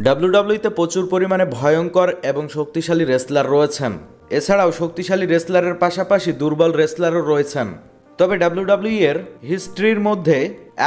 ডাব্লিউডাব্লিউতে প্রচুর পরিমাণে ভয়ঙ্কর এবং শক্তিশালী রেসলার রয়েছেন। এছাড়াও শক্তিশালী রেসলারের পাশাপাশি দুর্বল রেসলারও রয়েছেন। তবে ডাব্লিউডাব্লিউ এর হিস্ট্রির মধ্যে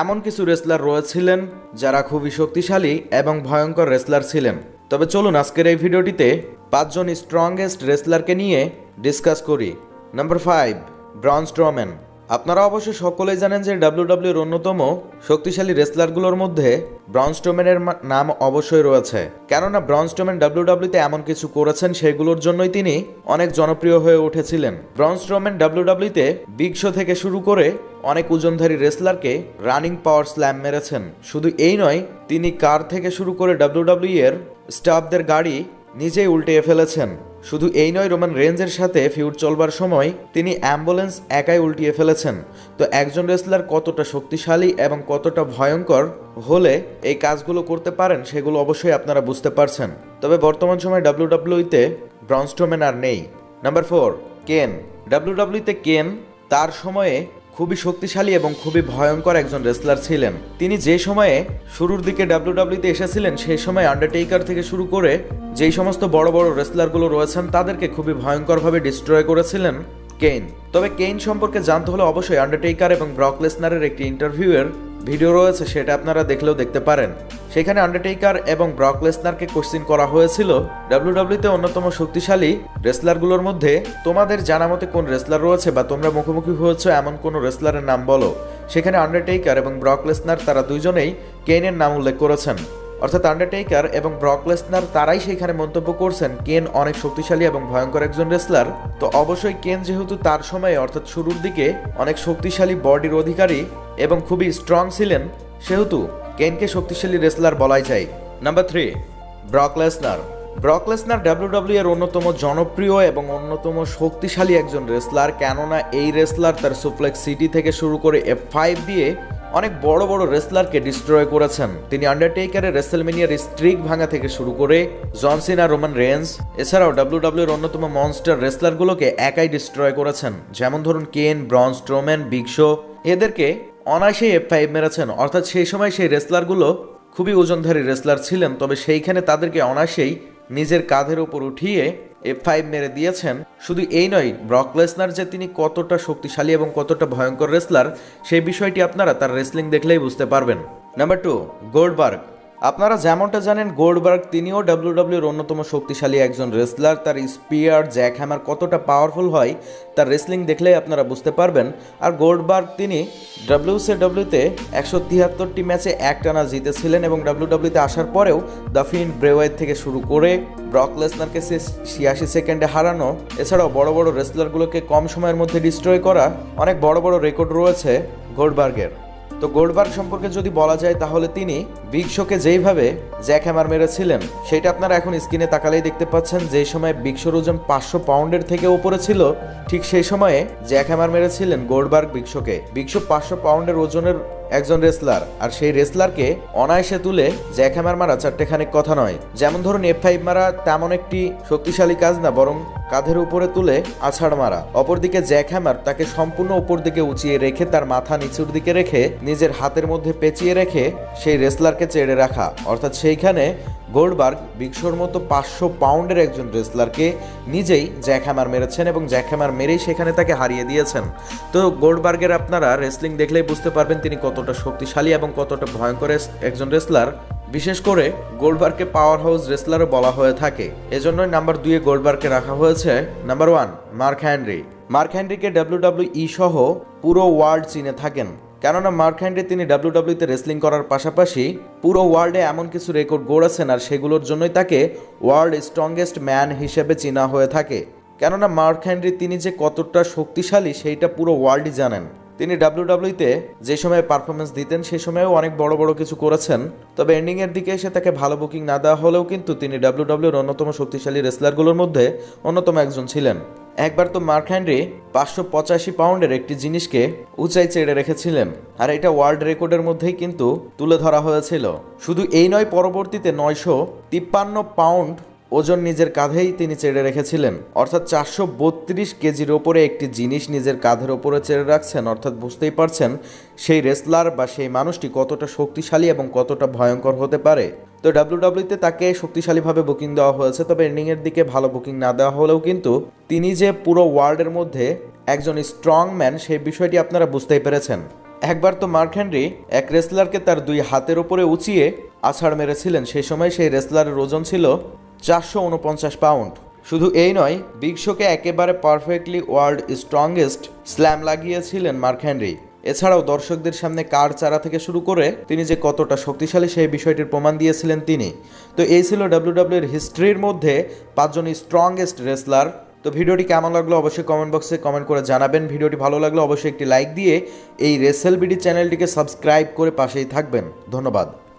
এমন কিছু রেসলার রয়েছিলেন যারা খুবই শক্তিশালী এবং ভয়ঙ্কর রেসলার ছিলেন। তবে চলুন আজকের এই ভিডিওটিতে পাঁচজন স্ট্রংগেস্ট রেসলারকে নিয়ে ডিসকাস করি। নাম্বার ফাইভ ব্রন স্ট্রম্যান আপনারা অবশ্য সকলেই জানেন যে ডাব্লিউডাব্লিউর অন্যতম শক্তিশালী রেসলারগুলোর মধ্যে ব্রনস্টোমেনের নাম অবশ্যই রয়েছে। কেননা ব্রনস্টোমেন ডাব্লিউডাব্লিউতে এমন কিছু করেছেন সেগুলোর জন্যই তিনি অনেক জনপ্রিয় হয়ে উঠেছিলেন। ব্রনস্টোমেন ডাব্লিউডাব্লিউতে বিগ শো থেকে শুরু করে অনেক ওজনধারী রেসলারকে রানিং পাওয়ার স্ল্যাম মেরেছেন। শুধু এই নয়, তিনি কার থেকে শুরু করে ডাব্লিউডাব্লিউ এর স্টাফদের গাড়ি নিজেই উল্টিয়ে ফেলেছেন। শুধু এই নয়, রোমান রেঞ্জের সাথে ফিউড চলবার সময় তিনি অ্যাম্বুলেন্স একাই উল্টিয়ে ফেলেছেন। তো একজন রেসলার কতটা শক্তিশালী এবং কতটা ভয়ঙ্কর হলে এই কাজগুলো করতে পারেন সেগুলো অবশ্যই আপনারা বুঝতে পারছেন। তবে বর্তমান সময় ডাব্লিউডাব্লিউতে ব্রনস্টোমেন আর নেই। নাম্বার ফোর, কেন। ডাব্লিউডাব্লিউতে কেন তার সময়ে খুবই শক্তিশালী এবং খুবই ভয়ঙ্কর একজন রেসলার ছিলেন। তিনি যে সময়ে শুরুর দিকে ডাব্লিউডাব্লিউতে এসেছিলেন সেই সময় আন্ডারটেকার থেকে শুরু করে যেই সমস্ত বড় বড় রেসলারগুলো রয়েছেন, তাদেরকে খুবই ভয়ঙ্করভাবে ডিস্ট্রয় করেছিলেন কেইন তবে কেইন সম্পর্কে জানতে হলে অবশ্যই আন্ডারটেকার এবং ব্রকলেসনারের একটি ইন্টারভিউয়ের ভিডিও রয়েছে, সেটা আপনারা দেখলেও দেখতে পারেন। সেখানে আন্ডারটেকার এবং ব্রক লেসনারকে কোশ্চিন করা হয়েছিল। ডাব্লিউডাব্লিউতে অন্যতম শক্তিশালী রেসলারগুলোর মধ্যে তোমাদের জানা মতে কোন রেসলার রয়েছে বা তোমরা মুখোমুখি হয়েছো এমন কোন রেসলারের নাম বলো। সেখানে আন্ডারটেকার এবং ব্রক লেসনার তারা দুজনেই কেনের নাম উল্লেখ করেছেন। অর্থাৎ আন্ডারটেকার এবং ব্রক লেসনার তারাই সেখানে মন্তব্য করছেন কেন অনেক শক্তিশালী এবং ভয়ঙ্কর একজন রেসলার তো অবশ্যই কেন যেহেতু তার সময়ে, অর্থাৎ শুরুর দিকে, অনেক শক্তিশালী বডির অধিকারী এবং খুবই স্ট্রং ছিলেন, সেহেতু কেনকে শক্তিশালী রেসলার বলাই যায়? Number three, Brock Lesnar. Brock W W এর অন্যতম জনপ্রিয় এবং অন্যতম শক্তিশালী একজন রেসলার, কেননা এই রেসলার তার সুপ্লেক্স সিটি থেকে শুরু করে এফ ফাইভ দিয়ে অনেক বড় বড় রেসলারকে ডিস্ট্রয় করেছেন। তিনি আন্ডারটেকারের রেসেলমেনিয়ার স্ট্রিক ভাঙা থেকে শুরু করে জনসিনা রোমান রেঞ্জ এছাড়াও ডাব্লিউডাব্লিউ এর অন্যতম মনস্টার রেসলারগুলোকে একাই ডিস্ট্রয় করেছেন। যেমন ধরুন কেন ব্রন স্ট্রোম্যান বিগ শো এদেরকে অনায়াসেই এফ ফাইভ মেরেছেন। অর্থাৎ সেই সময় সেই রেসলারগুলো খুবই ওজনধারী রেসলার ছিলেন, তবে সেইখানে তাদেরকে অনায়াসেই নিজের কাঁধের ওপর উঠিয়ে এফ ফাইভ মেরে দিয়েছেন। শুধু এই নয় ব্রক লেসনার যে তিনি কতটা শক্তিশালী এবং কতটা ভয়ঙ্কর রেসলার সেই বিষয়টি আপনারা তার রেসলিং দেখলেই বুঝতে পারবেন। নাম্বার টু গোল্ডবার্গ আপনারা যেমনটা জানেন, গোল্ডবার্গ, তিনিও ডাব্লিউডাব্লিউর অন্যতম শক্তিশালী একজন রেসলার। তার স্পিয়ার, জ্যাক হ্যামার কতটা পাওয়ারফুল হয়, তার রেসলিং দেখলেই আপনারা বুঝতে পারবেন। আর গোল্ডবার্গ, তিনি ডাব্লিউসি ডাব্লিউতে একশো তিয়াত্তরটি ম্যাচে একটানা জিতেছিলেন এবং ডাব্লিউডাব্লিউতে আসার পরেও দ্য ফিন ব্রেওয়াই থেকে শুরু করে ব্রক লেসনারকে সে ছিয়াশি সেকেন্ডে হারানো, এছাড়াও বড় বড় রেসলারগুলোকে কম সময়ের মধ্যে ডিস্ট্রয় করা, অনেক বড় বড় রেকর্ড রয়েছে গোল্ডবার্গের। তো গোল্ডবার্গ সম্পর্কে যদি বলা যায় তাহলে তিনি বিগ শোকে যেইভাবে জ্যাক হ্যামার মেরেছিলেন, সেটা আপনারা এখন স্ক্রিনে তাকালেই দেখতে পাচ্ছেন যে সময় বিগ ওজন পাঁচশো পাউন্ডের থেকে উপরে ছিল, ঠিক সেই সময়ে জ্যাক হ্যামার মেরেছিলেন গোল্ডবার্গ বিগ শোকে পাঁচশো পাউন্ডের ওজনের একজন রেসলার আর সেই রেসলারকে অনায়াসে তুলে জ্যাক হ্যামার মারা চারটেখানিক কথা নয়। যেমন ধরুন এফ ফাইভ মারা তেমন একটি শক্তিশালী কাজ না, বরং কাঁধের উপরে তুলে আছাড় মারা। অপরদিকে জ্যাক হ্যামার তাকে সম্পূর্ণ উপর দিকে উঁচিয়ে রেখে, তার মাথা নিচুর দিকে রেখে, নিজের হাতের মধ্যে পেঁচিয়ে রেখে সেই রেসলারকে চেড়ে রাখা। অর্থাৎ সেইখানে গোল্ডবার্গ বিগশোর মতো পাঁচশো পাউন্ডের একজন রেসলারকে নিজেই জ্যাক হ্যামার মেরেছেন এবং জ্যাক হ্যামার মেরেই সেখানে তাকে হারিয়ে দিয়েছেন। তো গোল্ডবার্গের আপনারা রেসলিং দেখলেই বুঝতে পারবেন তিনি কতটা শক্তিশালী এবং কতটা ভয়ঙ্কর একজন রেসলার। বিশেষ করে গোল্ডবার্গকে পাওয়ার হাউস রেসলারও বলা হয়ে থাকে। এজন্যই নাম্বার দুইয়ে গোল্ডবার্গকে রাখা হয়েছে। Number one, Mark Henry Mark হ্যানরিকে W W E সহ পুরো ওয়ার্ল্ড চিনে থাকেন। কেননা মার্ক হ্যান্ডে তিনি ডাব্লিউডাব্লিউতে রেসলিং করার পাশাপাশি পুরো ওয়ার্ল্ডে এমন কিছু রেকর্ড গড়েছেন আর সেগুলোর জন্যই তাকে ওয়ার্ল্ড স্ট্রংগেস্ট ম্যান হিসেবে চেনা হয়ে থাকে। কেননা মার্ক হ্যান্ডি তিনি যে কতটা শক্তিশালী সেইটা পুরো ওয়ার্ল্ডই জানেন। তিনি ডাব্লিউডাব্লিউতে যে সময় পারফরমেন্স দিতেন সেই সময়েও অনেক বড় বড় কিছু করেছেন। তবে এন্ডিংয়ের দিকে এসে তাকে ভালো বুকিং না দেওয়া হলেও কিন্তু তিনি ডাব্লিউডাব্লিউর অন্যতম শক্তিশালী রেসলারগুলোর মধ্যে অন্যতম একজন ছিলেন। একবার তো মার্ক হ্যান্ড্রি পাঁচশো পঁচাশি পাউন্ডের একটি জিনিসকে উঁচাই চেড়ে রেখেছিলেন। আর এটা ওয়ার্ল্ড রেকর্ডের মধ্যেই কিন্তু তুলে ধরা হয়েছিল। শুধু এই নয়, পরবর্তীতে নয়শো তিপ্পান্ন পাউন্ড ওজন নিজের কাঁধেই তিনি চেড়ে রেখেছিলেন। অর্থাৎ চারশো বত্রিশ কেজির ওপরে একটি জিনিস নিজের কাঁধের ওপরে চেড়ে রাখছেন, অর্থাৎ বুঝতেই পারছেন সেই রেসলার বা সেই মানুষটি কতটা শক্তিশালী এবং কতটা ভয়ঙ্কর হতে পারে। তো ডাব্লিউডাব্লিউতে তাকে শক্তিশালীভাবে বুকিং দেওয়া হয়েছে, তবে এন্ডিংয়ের দিকে ভালো বুকিং না দেওয়া হলেও কিন্তু তিনি যে পুরো ওয়ার্ল্ডের মধ্যে একজন স্ট্রং ম্যান সেই বিষয়টি আপনারা বুঝতেই পেরেছেন। একবার তো মার্ক হেনরি এক রেসলারকে তার দুই হাতের ওপরে উঁচিয়ে আছাড় মেরেছিলেন, সেই সময় সেই রেসলারের ওজন ছিল চারশো উনপঞ্চাশ পাউন্ড। শুধু এই নয় বিগ শোকে একেবারে পারফেক্টলি ওয়ার্ল্ড স্ট্রংগেস্ট স্ল্যাম লাগিয়েছিলেন মার্ক হেনরি। এছাড়াও দর্শকদের সামনে কার চারা থেকে শুরু করে তিনি যে কতটা শক্তিশালী সেই বিষয়টির প্রমাণ দিয়েছিলেন তিনি। তো এই ছিল ডাব্লিউডাব্লিউর হিস্ট্রির মধ্যে পাঁচজন স্ট্রংগেস্ট রেসলার তো ভিডিওটি কেমন লাগল অবশ্যই কমেন্ট বক্সে কমেন্ট করে জানাবেন। ভিডিওটি ভালো লাগলে অবশ্যই একটি লাইক দিয়ে এই রেসেল বিডি চ্যানেলটিকে সাবস্ক্রাইব করে পাশেই থাকবেন। ধন্যবাদ।